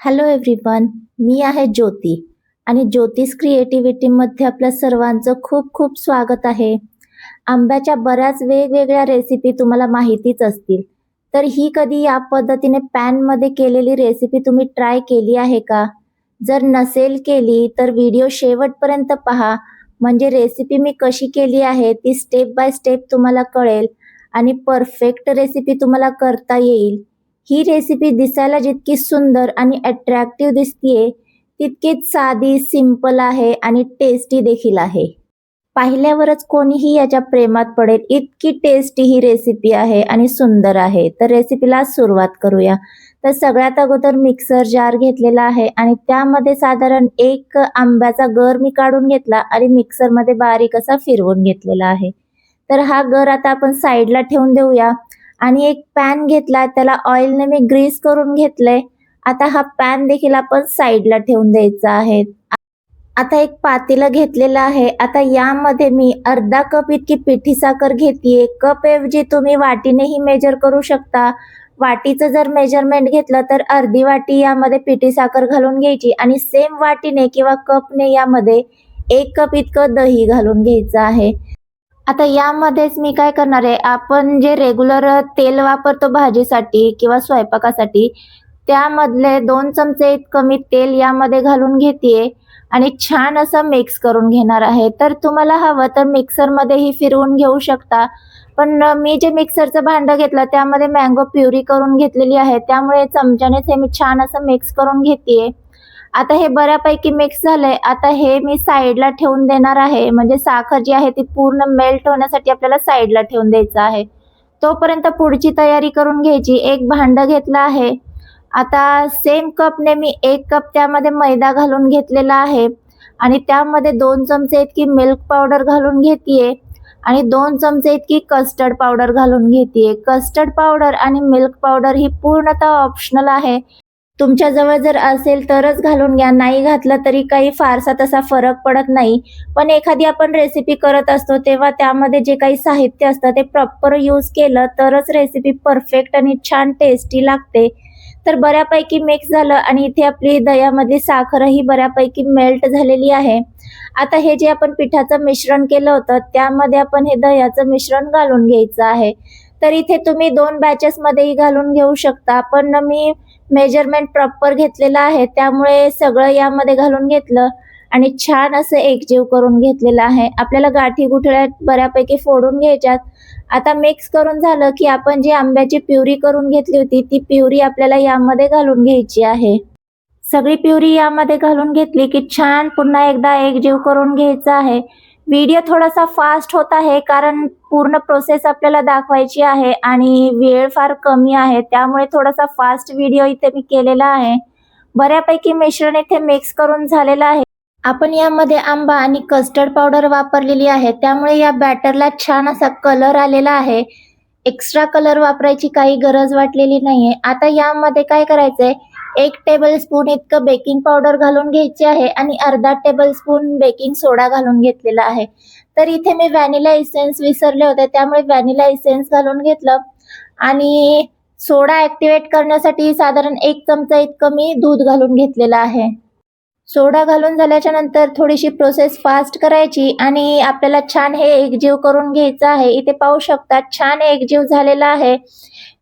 Hello everyone मी आहे ज्योती. आणि ज्योतिष क्रिएटिव्हिटीमध्ये आपल्या सर्वांचं खूप खूप स्वागत आहे. आंब्याच्या बऱ्याच वेगवेगळ्या रेसिपी तुम्हाला माहितीच असतील. तर ही कधी या पद्धतीने पॅनमध्ये केलेली रेसिपी तुम्ही ट्राय केली आहे का? जर नसेल केली तर व्हिडिओ शेवटपर्यंत पहा. म्हणजे रेसिपी मी कशी केली आहे ती स्टेप बाय स्टेप तुम्हाला कळेल. आणि परफेक्ट रेसिपी तुम्हाला करता येईल. ही रेसिपी दिसायला जितकी सुंदर आणि अट्रॅक्टिव्ह दिसतीये तितकीच साधी सिंपल आहे आणि टेस्टी देखील आहे. पाहिल्यावरच कोणीही याच्या प्रेमात पडेल. इतकी टेस्टी ही रेसिपी आहे आणि सुंदर आहे. तर रेसिपीला सुरुवात करूया. तर सगळ्यात अगोदर मिक्सर जार घेतलेला आहे आणि त्यामध्ये साधारण एक आंब्याचा गर मी काढून घेतला आणि मिक्सरमध्ये बारीक असा फिरवून घेतलेला आहे. तर हा गर आता आपण साईडला ठेवून देऊया. आणि एक पॅन घेतला त्याला ऑइलने मी ग्रीस करून घेतलंय. आता हा पॅन देखील आपण साईडला ठेवून द्यायचा आहे. आता एक पातेलं घेतलेलं आहे. आता यामध्ये मी अर्धा कप इतकी पिठी साखर घेते कप ऐवजी तुम्ही वाटीनेही मेजर करू शकता. वाटीचं जर मेजरमेंट घेतलं तर अर्धी वाटी यामध्ये पिठी साखर घालून घ्यायची आणि सेम वाटीने किंवा कपने यामध्ये एक कप इतकं दही घालून घ्यायचं आहे. आता यामध्येच मी काय करणार आहे? आपण जे रेग्युलर तेल वापरतो भाजीसाठी किंवा स्वयंपाकासाठी त्यामधले दोन चमचे इतकं मी तेल यामध्ये घालून घेते आणि छान असं मिक्स करून घेणार आहे. तर तुम्हाला हवं तर मिक्सरमध्येही फिरवून घेऊ शकता. पण मी जे मिक्सरचं भांडं घेतलं त्यामध्ये मँगो प्युरी करून घेतलेली आहे. त्यामुळे चमच्यानेच हे मी छान असं मिक्स करून घेते आता हे बऱ्यापैकी मिक्स झालंय. आता हे मी साईडला ठेवून देणार आहे. म्हणजे साखर जी आहे ती पूर्ण मेल्ट होण्यासाठी आपल्याला साईडला ठेवून द्यायचं आहे. तोपर्यंत पुढची तयारी करून घ्यायची. एक भांडं घेतलं आहे. आता सेम कपने मी एक कप त्यामध्ये मैदा घालून घेतलेला आहे. आणि त्यामध्ये दोन चमचे इतकी मिल्क पावडर घालून घेते आणि दोन चमचे इतकी कस्टर्ड पावडर घालून घेते कस्टर्ड पावडर आणि मिल्क पावडर ही पूर्णतः ऑप्शनल आहे. तुमच्या जवळ जर असेल तरच घालून घ्या. नाही घातलं तरी काही फारसा तसा फरक पडत नाही. पण एखादी आपण रेसिपी करत असतो तेव्हा त्यामध्ये जे काही साहित्य असतं ते प्रॉपर यूज केलं तरच रेसिपी परफेक्ट आणि छान टेस्टी लागते. तर बऱ्यापैकी मिक्स झालं आणि इथे आपली दह्यामधली साखरही बऱ्यापैकी मेल्ट झालेली आहे. आता हे जे आपण पिठाचं मिश्रण केलं होतं त्यामध्ये आपण हे दह्याचं मिश्रण घालून घ्यायचं आहे. तर इथे तुम्ही दोन बॅचेस मध्येही घालून घेऊ शकता. पण मी मेजरमेंट प्रॉपर घेतलेलं आहे. त्यामुळे सगळं यामध्ये घालून घेतलं आणि छान असं एकजीव करून घेतलेलं आहे. आपल्याला गाठी गुठळ्या बऱ्यापैकी फोडून घ्यायच्यात. आता मिक्स करून झालं की आपण जी आंब्याची प्युरी करून घेतली होती ती प्युरी आपल्याला यामध्ये घालून घ्यायची आहे. सगळी प्युरी यामध्ये घालून घेतली की छान पुन्हा एकदा एकजीव करून घ्यायचा आहे. व्हिडिओ थोडासा फास्ट होत आहे कारण पूर्ण प्रोसेस आपल्याला दाखवायची आहे आणि वेळ फार कमी आहे त्यामुळे थोडासा फास्ट व्हिडिओ इथे मी केलेला आहे. बऱ्यापैकी मिश्रण इथे मिक्स करून झालेलं आहे. आपण यामध्ये आंबा आणि कस्टर्ड पावडर वापरलेली आहे त्यामुळे या बॅटरला छान असा कलर आलेला आहे. एक्स्ट्रा कलर वापरायची काही गरज वाटलेली नाहीये. आता यामध्ये काय करायचंय? एक टेबल स्पून इतकं बेकिंग पावडर घालून घ्यायची आहे आणि अर्धा टेबल स्पून बेकिंग सोडा घालून घेतलेला आहे. तर इथे मी व्हॅनिला इसेन्स विसरले होते त्यामुळे व्हॅनिला इसेन्स घालून घेतलं. आणि सोडा ऍक्टिवेट करण्यासाठी साधारण एक चमचा इतकं मी दूध घालून घेतलेलं आहे. सोडा घालून झाल्याच्यानंतर थोडीशी प्रोसेस फास्ट करायची आणि आपल्याला छान हे एकजीव करून घ्यायचं आहे. इथे पाहू शकता छान एकजीव झालेला आहे.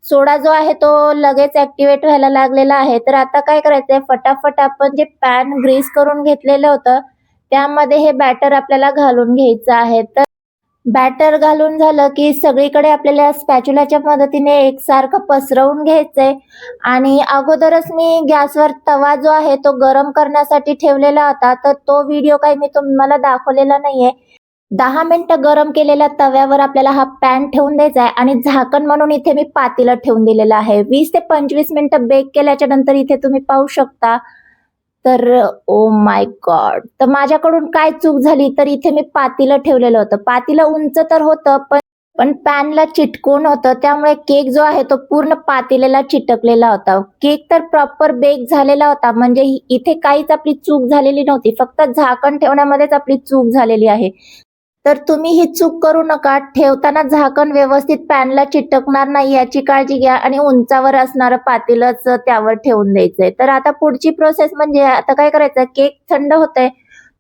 सोडा जो आहे तो लगेच ऍक्टिव्हेट व्हायला लागलेला आहे. तर आता काय करायचंय? फटाफट आपण जे पॅन ग्रीस करून घेतलेलं होतं त्यामध्ये हे बॅटर आपल्याला घालून घ्यायचं आहे. तर बॅटर घालून झालं की सगळीकडे आपल्याला स्पॅच्युलाच्या मदतीने एकसारखं पसरवून घ्यायचंय. आणि अगोदरच मी गॅसवर तवा जो आहे तो गरम करण्यासाठी ठेवलेला होता. तर तो व्हिडिओ काही मी तुम्हाला दाखवलेला नाहीये. दहा मिनिटं गरम केलेल्या तव्यावर आपल्याला हा पॅन ठेवून द्यायचा आहे आणि झाकण म्हणून इथे मी पातीला ठेवून दिलेलं आहे. वीस ते पंचवीस मिनिटं बेक केल्याच्यानंतर इथे तुम्ही पाहू शकता. तर ओ माय गॉड तर माझ्याकडून काय चूक झाली तर इथे मी पातीला ठेवलेलं होतं. पातीला उंच तर होतं पण पण पॅनला चिटकून होतं. त्यामुळे केक जो आहे तो पूर्ण पातेल्याला चिटकलेला होता. केक तर प्रॉपर बेक झालेला होता म्हणजे इथे काहीच आपली चूक झालेली नव्हती. फक्त झाकण ठेवण्यामध्येच आपली चूक झालेली आहे. तर तुम्ही ही चूक करू नका. ठेवताना झाकण व्यवस्थित पॅनला चिटकणार नाही याची काळजी घ्या आणि उंचावर असणारं पातेलच त्यावर ठेवून द्यायचंय. तर आता पुढची प्रोसेस म्हणजे आता काय करायचं? केक थंड होतंय.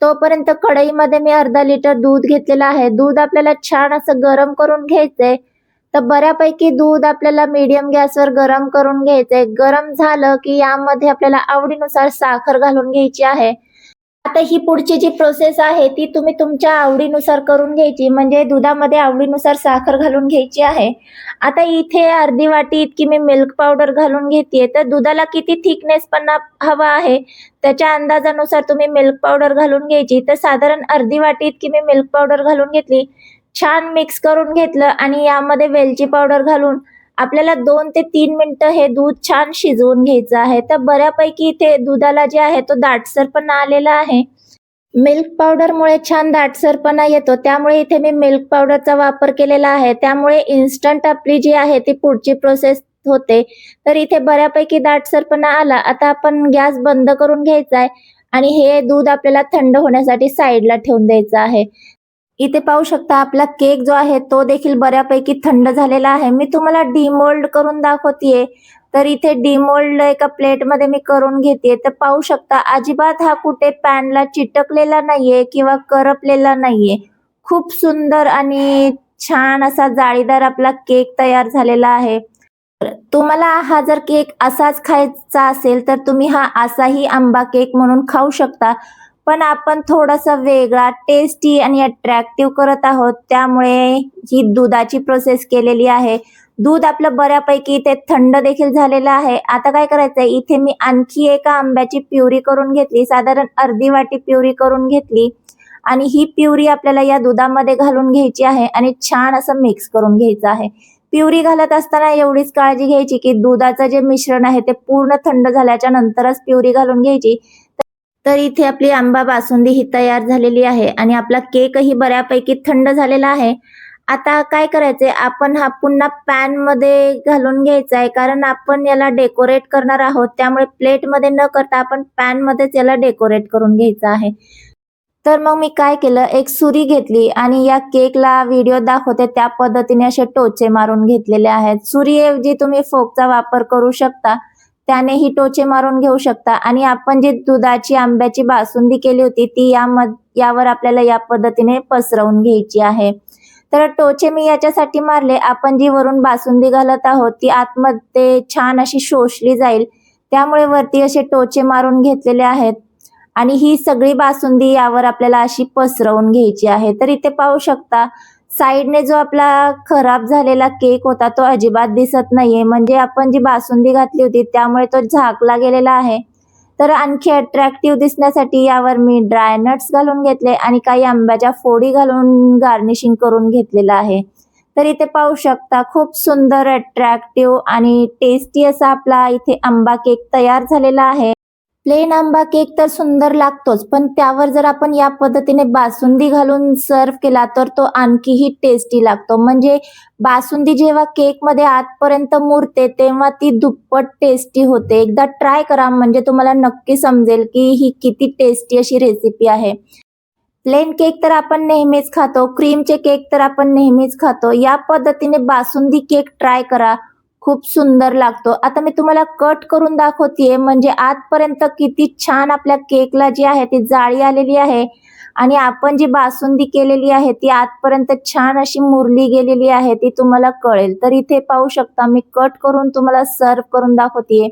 तोपर्यंत कढईमध्ये मी अर्धा लिटर दूध घेतलेलं आहे. दूध आपल्याला छान असं गरम करून घ्यायचंय. तर बऱ्यापैकी दूध आपल्याला मीडियम गॅसवर गरम करून घ्यायचंय. गरम झालं की यामध्ये आपल्याला आवडीनुसार साखर घालून घ्यायची आहे. आता ही पुढची जी प्रोसेस आहे ती तुम्ही तुमच्या आवडीनुसार करून घ्यायची. म्हणजे दुधामध्ये आवडीनुसार साखर घालून घ्यायची आहे. आता इथे अर्धी वाटी इतकी मी मिल्क पावडर घालून घेते तर दुधाला किती थिकनेस पण हवा आहे त्याच्या अंदाजानुसार तुम्ही मिल्क पावडर घालून घ्यायची. तर साधारण अर्धी वाटी इतकी मी मिल्क पावडर घालून घेतली. छान मिक्स करून घेतलं आणि यामध्ये वेलची पावडर घालून आपल्याला दोन ते तीन मिनटं हे दूध छान शिजवून घ्यायचं आहे. तर बऱ्यापैकी इथे दुधाला जे आहे तो दाटसरपणा आलेला आहे. मिल्क पावडरमुळे छान दाटसरपणा येतो. त्यामुळे इथे मी मिल्क पावडरचा वापर केलेला आहे. त्यामुळे इन्स्टंट आपली जी आहे ती पुढची प्रोसेस होते. तर इथे बऱ्यापैकी दाटसरपणा आला. आता आपण गॅस बंद करून घ्यायचा आहे. आणि हे दूध आपल्याला थंड होण्यासाठी साईडला ठेवून द्यायचं आहे. इथे पाहू शकता आपला केक जो आहे तो देखील बऱ्यापैकी थंड झालेला आहे. मी तुम्हाला डिमोल्ड करून दाखवतेय. तर इथे डिमोल्ड एका प्लेटमध्ये मी करून घेते तर पाहू शकता अजिबात हा कुठे पॅनला चिटकलेला नाहीये किंवा करपलेला नाहीये. खूप सुंदर आणि छान असा जाळीदार आपला केक तयार झालेला आहे. तुम्हाला हा जर केक असाच खायचा असेल तर तुम्ही हा असाही आंबा केक म्हणून खाऊ शकता. पण आपण थोडासा वेगळा टेस्टी आणि अट्रॅक्टिव्ह करत आहोत. त्यामुळे ही दुधाची प्रोसेस केलेली आहे. दूध आपलं बऱ्यापैकी इथे थंड देखील झालेलं आहे. आता काय करायचंय? इथे मी आणखी एका आंब्याची प्युरी करून घेतली. साधारण अर्धी वाटी प्युरी करून घेतली. आणि ही प्युरी आपल्याला या दुधामध्ये घालून घ्यायची आहे आणि छान असं मिक्स करून घ्यायचं आहे. प्युरी घालत असताना एवढीच काळजी घ्यायची की दुधाचं जे मिश्रण आहे ते पूर्ण थंड झाल्याच्या नंतरच प्युरी घालून घ्यायची. तर इथे आपली आंबा बासुंदी ही तयार झालेली आहे आणि आपला केकही बऱ्यापैकी थंड झालेला आहे. आता काय करायचंय? आपण हा पुन्हा पॅनमध्ये घालून घ्यायचा आहे कारण आपण याला डेकोरेट करणार आहोत. त्यामुळे प्लेटमध्ये न करता आपण पॅन मध्येच याला डेकोरेट करून घ्यायचं आहे. तर मग मी काय केलं? एक सुरी घेतली आणि या केकला व्हिडिओ दाखवते. त्या पद्धतीने असे टोचे मारून घेतलेले आहेत. सुरीऐवजी तुम्ही फोकचा वापर करू शकता. त्यानेही टोचे मारून घेऊ शकता. आणि आपण जी दुधाची आंब्याची बासुंदी केली होती ती यामध यावर आपल्याला या पद्धतीने पसरवून घ्यायची आहे. तर टोचे मी याच्यासाठी मारले. आपण जी वरून बासुंदी घालत आहोत ती आतमध्ये छान अशी शोषली जाईल. त्यामुळे वरती असे टोचे मारून घेतलेले आहेत. आणि ही सगळी बासुंदी यावर आपल्याला अशी पसरवून घ्यायची आहे. तर इथे पाहू शकता साईडने जो आपला खराब झालेला केक होता तो अजिबात दिसत नाहीये. म्हणजे आपण जी बासुंदी घातली होती त्यामुळे तो झाकला गेलेला आहे. तर आणखी अट्रॅक्टिव्ह दिसण्यासाठी यावर मी ड्राय नट्स घालून घेतले आणि काही आंब्याच्या फोडी घालून गार्निशिंग करून घेतलेलं आहे. तर इथे पाहू शकता खूप सुंदर अट्रॅक्टिव्ह आणि टेस्टी असा आपला इथे आंबा केक तयार झालेला आहे. प्लेन आंबा केक तर सुंदर लागतोच पण त्यावर जर आपण या पद्धतीने बासुंदी घालून सर्व केला तर तो आणखीही टेस्टी लागतो. म्हणजे बासुंदी जेव्हा केकमध्ये आतपर्यंत मुरते तेव्हा ती दुप्पट टेस्टी होते. एकदा ट्राय करा म्हणजे तुम्हाला नक्की समजेल की ही किती टेस्टी अशी रेसिपी आहे. प्लेन केक तर आपण नेहमीच खातो क्रीमचे केक तर आपण नेहमीच खातो. या पद्धतीने बासुंदी केक ट्राय करा. खूप सुंदर लागतो. आता मी तुम्हाला कट करून दाखवतेय. म्हणजे आतपर्यंत किती छान आपल्या केकला जी आहे ती जाळी आलेली आहे. आणि आपण जी बासुंदी केलेली आहे ती आतपर्यंत छान अशी मुरली गेलेली आहे ती तुम्हाला कळेल. तर इथे पाहू शकता मी कट करून तुम्हाला सर्व करून दाखवतेय.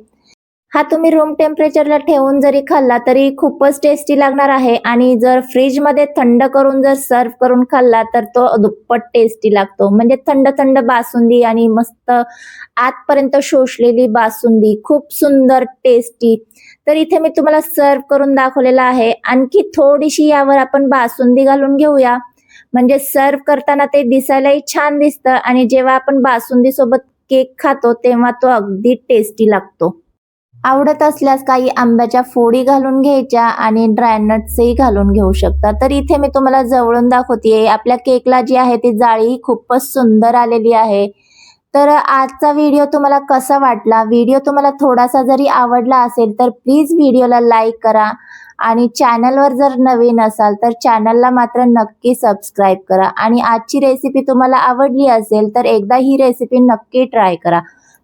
हा तुम्ही रूम टेम्परेचरला ठेवून जरी खाल्ला तरी खूपच टेस्टी लागणार आहे. आणि जर फ्रीजमध्ये थंड करून जर सर्व करून खाल्ला तर तो दुप्पट टेस्टी लागतो. म्हणजे थंड थंड बासुंदी आणि मस्त आतपर्यंत शोषलेली बासुंदी. खूप सुंदर टेस्टी तर इथे मी तुम्हाला सर्व करून दाखवलेला आहे. आणखी थोडीशी यावर आपण बासुंदी घालून घेऊया. म्हणजे सर्व करताना ते दिसायलाही छान दिसतं आणि जेव्हा आपण बासुंदी सोबत केक खातो तेव्हा तो अगदी टेस्टी लागतो. आवडत असल्यास काही आंब्याच्या फोडी घालून घ्यायच्या आणि ड्रायनट्सही घालून घेऊ शकता. तर इथे मी तुम्हाला जवळून दाखवते आपल्या केकला जी आहे ती जाळी खूपच सुंदर आलेली आहे. तर आजचा व्हिडिओ तुम्हाला कसा वाटला? व्हिडिओ तुम्हाला थोडासा जरी आवडला असेल तर प्लीज व्हिडिओला लाईक करा. आणि चॅनलवर जर नवीन असाल तर चॅनलला मात्र नक्की सबस्क्राईब करा. आणि आजची रेसिपी तुम्हाला आवडली असेल तर एकदा ही रेसिपी नक्की ट्राय करा.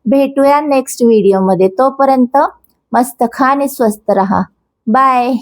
भेटूया नेक्स्ट व्हिडिओमध्ये तोपर्यंत मस्त खा आणि स्वस्त रहा. बाय